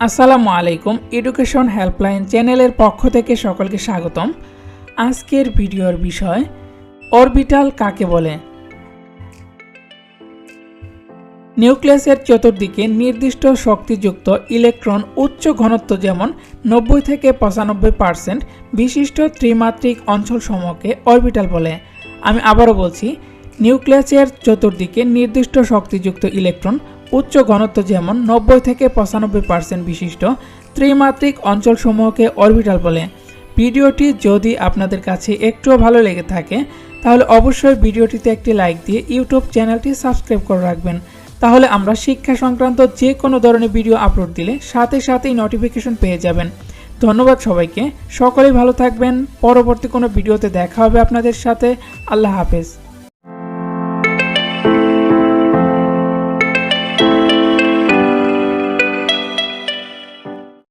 আসসালামু আলাইকুম education helpline চ্যানেলের পক্ষ থেকে সকলকে স্বাগতম। আজকের ভিডিওর বিষয়, অরবিটাল কাকে বলে? নিউক্লিয়াসের চতুর্দিকে নির্দিষ্ট শক্তিযুক্ত ইলেকট্রন উচ্চ ঘনত্ব যেমন নব্বই থেকে পঁচানব্বই পার্সেন্ট বিশিষ্ট ত্রিমাত্রিক অঞ্চলসমূহকে অরবিটাল বলে। আমি আবারও বলছি নিউক্লিয়াসের চতুর্দিকে নির্দিষ্ট শক্তিযুক্ত ইলেকট্রন উচ্চ ঘনত্ব যেমন নব্বই থেকে পঁচানব্বই পার্সেন্ট বিশিষ্ট ত্রিমাত্রিক অঞ্চলসমূহকে অরবিটাল বলে। ভিডিওটি যদি আপনাদের কাছে একটুও ভালো লেগে থাকে, তাহলে অবশ্যই ভিডিওটিতে একটি লাইক দিয়ে ইউটিউব চ্যানেলটি সাবস্ক্রাইব করে রাখবেন। তাহলে আমরা শিক্ষা সংক্রান্ত যে কোনো ধরনের ভিডিও আপলোড দিলে সাথে সাথেই নোটিফিকেশন পেয়ে যাবেন। ধন্যবাদ সবাইকে। সকলেই ভালো থাকবেন। পরবর্তী কোনো ভিডিওতে দেখা হবে আপনাদের সাথে। আল্লাহ হাফেজ।